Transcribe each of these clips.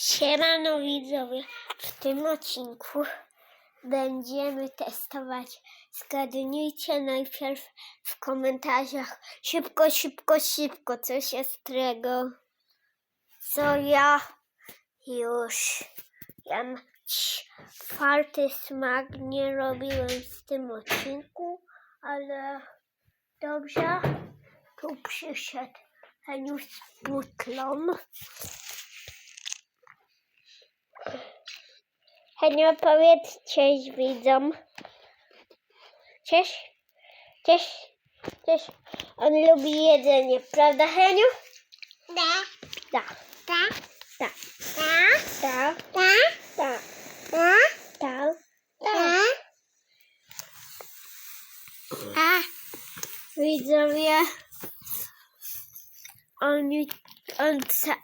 Siemano widzowie, w tym odcinku będziemy testować. Zgadnijcie najpierw w komentarzach szybko, szybko, szybko coś ostrego. Co ja już jem czwarty smak nie robiłem w tym odcinku, ale dobrze. Tu przyszedł Heniu z butlą. Heniu, powiedz cześć widzom. Cześć. Cześć. Cześć. On lubi jedzenie, prawda Heniu? Da, Da. da, Da. da, Da. da, Da. da, Da. A, Widzowie. On, on chce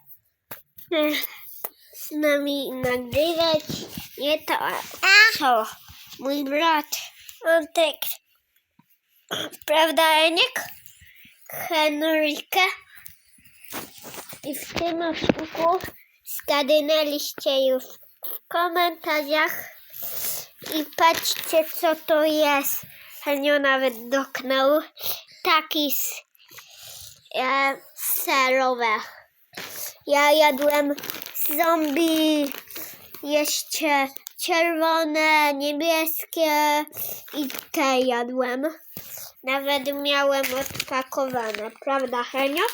z nami nagrywać. Nie to, co? Mój brat. On tak. Prawda, Eniek? Henrykę. I w tym odcinku zgadnęliście już w komentarzach. I patrzcie, co to jest. Henio nawet doknął. Taki s- e, serowe. Ja jadłem zombie, jeszcze czerwone, niebieskie i te jadłem. Nawet miałem odpakowane, prawda Henio?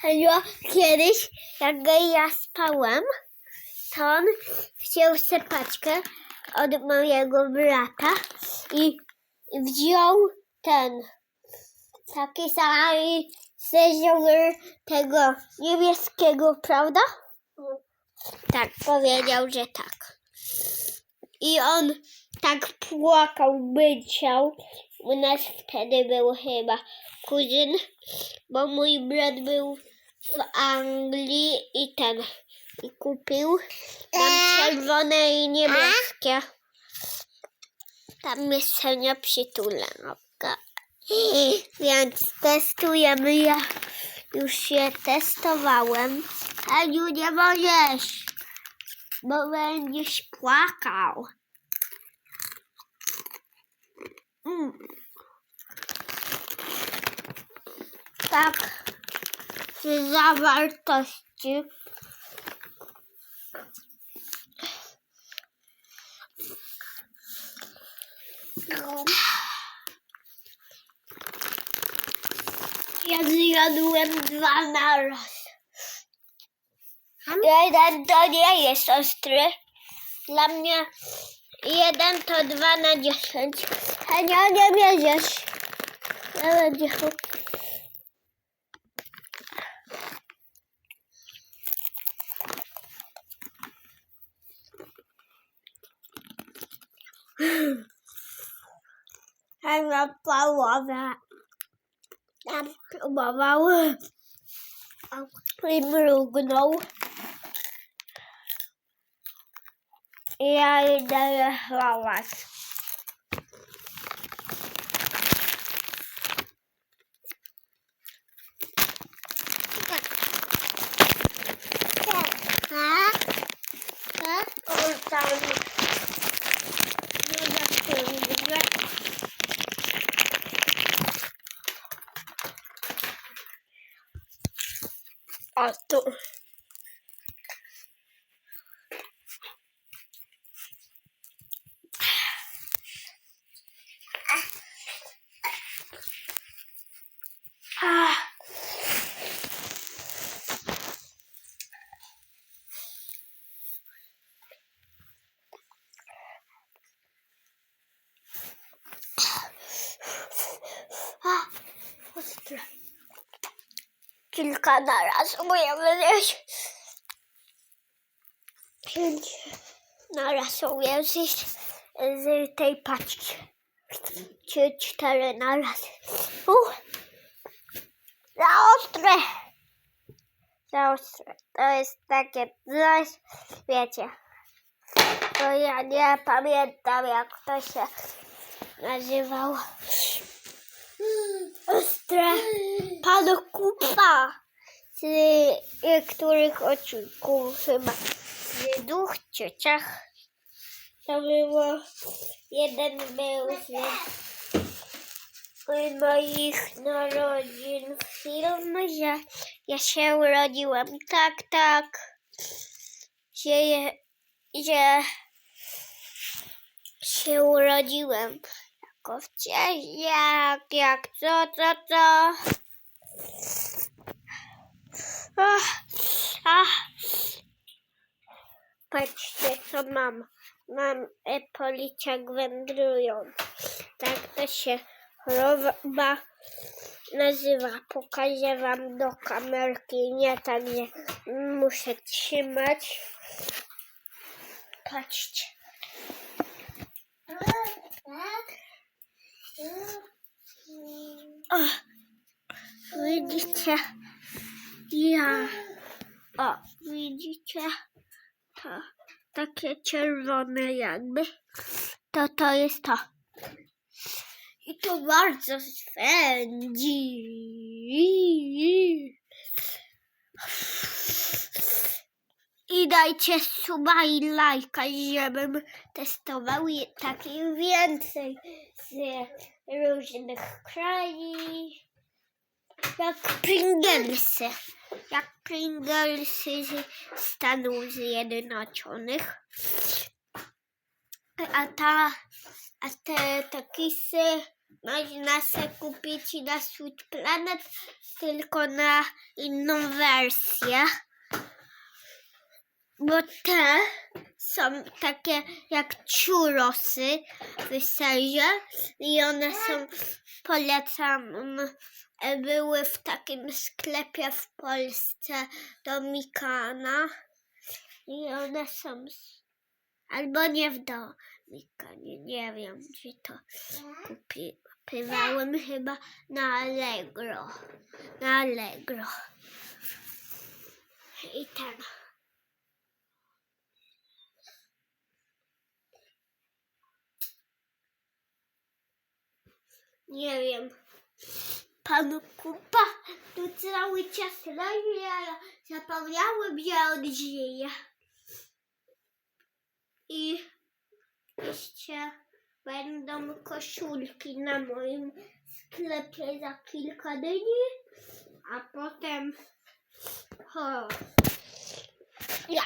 Henio, kiedyś jak ja spałem, to on wziął sobie paczkę od mojego brata i wziął ten taki sam zjeździł tego niebieskiego, prawda? Tak, powiedział, że tak. I on tak płakał, byczał. U nas wtedy był chyba kuzyn, bo mój brat był w Anglii i ten i kupił tam czerwone i niebieskie. Tam jest Senia przytulanka. Więc testujemy. Ja już się testowałem. Aniu, nie możesz, bo będziesz płakał. Mm. Tak, z zawartości. Ja zjadłem dwa na raz. Jeden to nie jest ostry. Dla mnie jeden to dwa na dziesięć. Henia, nie wiedziesz. Nie będzie. Henia połowę. Um, o mama o. Um, i muru gunau. E a i dara hawas. Ha? Ha? Ha? Ha? O tu. Ah. Ah, ostre. Kilka naraz umiemy zjeść. Pięć naraz umiem zjeść z tej paczki. Czy cztery naraz. Uh, za ostre. Za ostre. To jest takie coś, wiecie. To ja nie pamiętam jak to się nazywało. Ostre. Panu kupa. Niektórych odcinków chyba z dwóch ciociach. To było, jeden był z moich narodzin film, że ja się urodziłam tak, tak, że, że się urodziłem jako wcześniak, jak co, co, co. Ach, ach. Patrzcie, co mam. Mam e, wędrujący. Tak to się choroba nazywa. Pokażę wam do kamerki. Nie tak, że muszę trzymać. Patrzcie. O, widzicie? Ja. O, widzicie? To takie czerwone jakby. To to jest to. I to bardzo swędzi. I dajcie suba i lajka, żebym testował takich więcej z różnych krajów. Jak Pringlesy. Jak Pringlesy z Stanów Zjednoczonych. A ta, a te takisy można se kupić na Switch Planet, tylko na inną wersję. Bo te są takie jak churrosy w serze i one są, polecam, były w takim sklepie w Polsce do Mikana i one są, z- albo nie w Domikanie, nie wiem gdzie to kupowałem chyba na Allegro, na Allegro. I ten. Nie wiem. Pan Kupa tu cały czas a ja zapomniałem, że on żyje. I jeszcze będą koszulki na moim sklepie za kilka dni, a potem o, ja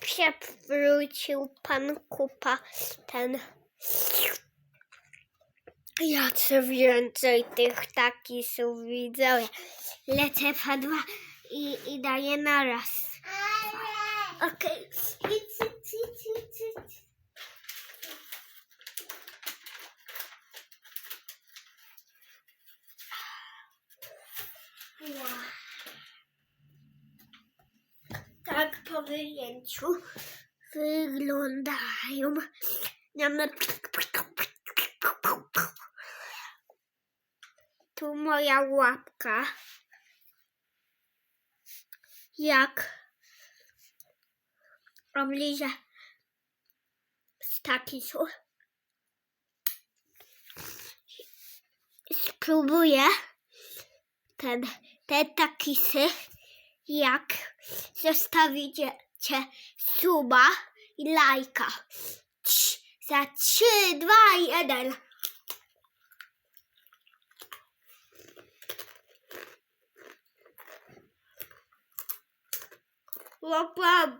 przewrócił pan Kupa ten ja chcę więcej tych takisów widzowie. Lecę po dwa i, i daję naraz. Okej. Tak po wyjęciu wyglądają. Tu moja łapka. Jak obliżę z takisu. Spróbuję ten, te takisy, jak zostawicie suba i lajka. Trz, za trzy, dwa, jeden. Łapam.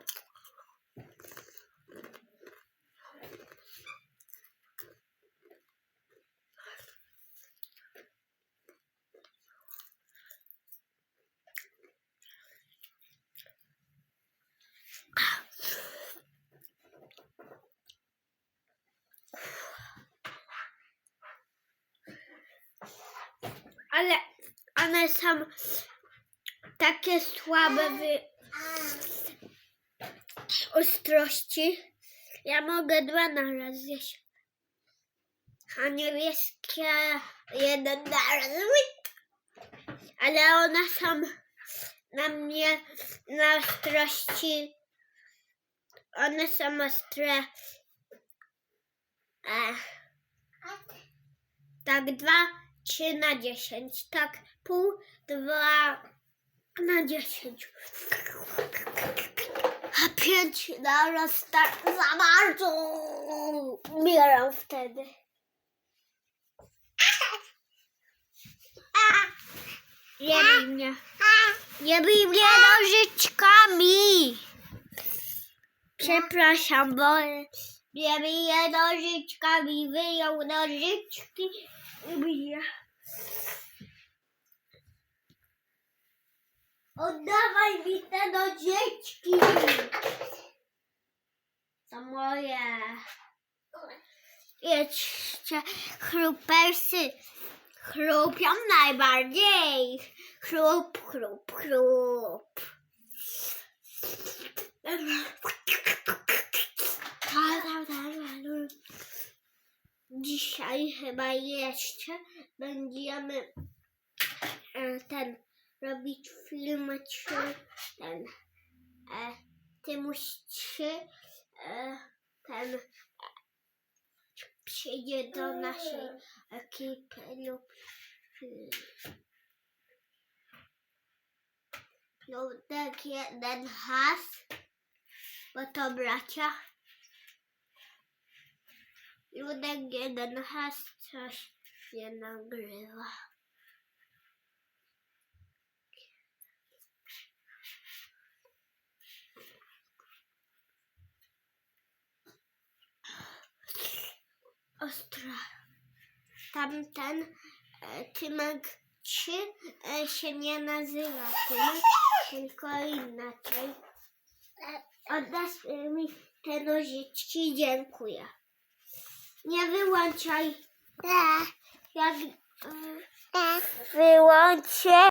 Ale one są takie słabe wy... ostrości. Ja mogę dwa na raz zjeść. A niebieskie jeden na raz. Ui! Ale one są na mnie na ostrości. One są ostre. Ech. Tak dwa, trzy na dziesięć. Tak pół, dwa, na dziesięć. A pięć naraz tak za bardzo umieram wtedy. Nie bij mnie. Nie bij mnie nożyczkami. Przepraszam, bo nie bije nożyczkami. Wyjął nożyczki i bije. Oddawaj mi te nożyczki. To moje. Jeszcze chrupersy chrupią najbardziej. Chrup, chrup, chrup. Dzisiaj chyba jeszcze będziemy e, ten robić film czy ten e, ty musisz e, ten e, przyjdzie do naszej ekipy lub Ludek jeden has, bo to bracia. Ludek jeden has coś nie nagrywa. Tamten e, Tymek 3 e, się nie nazywa Tymek, tylko inaczej. Oddasz mi te nożyczki, dziękuję. Nie wyłączaj. Tak. Jak e, wyłączę.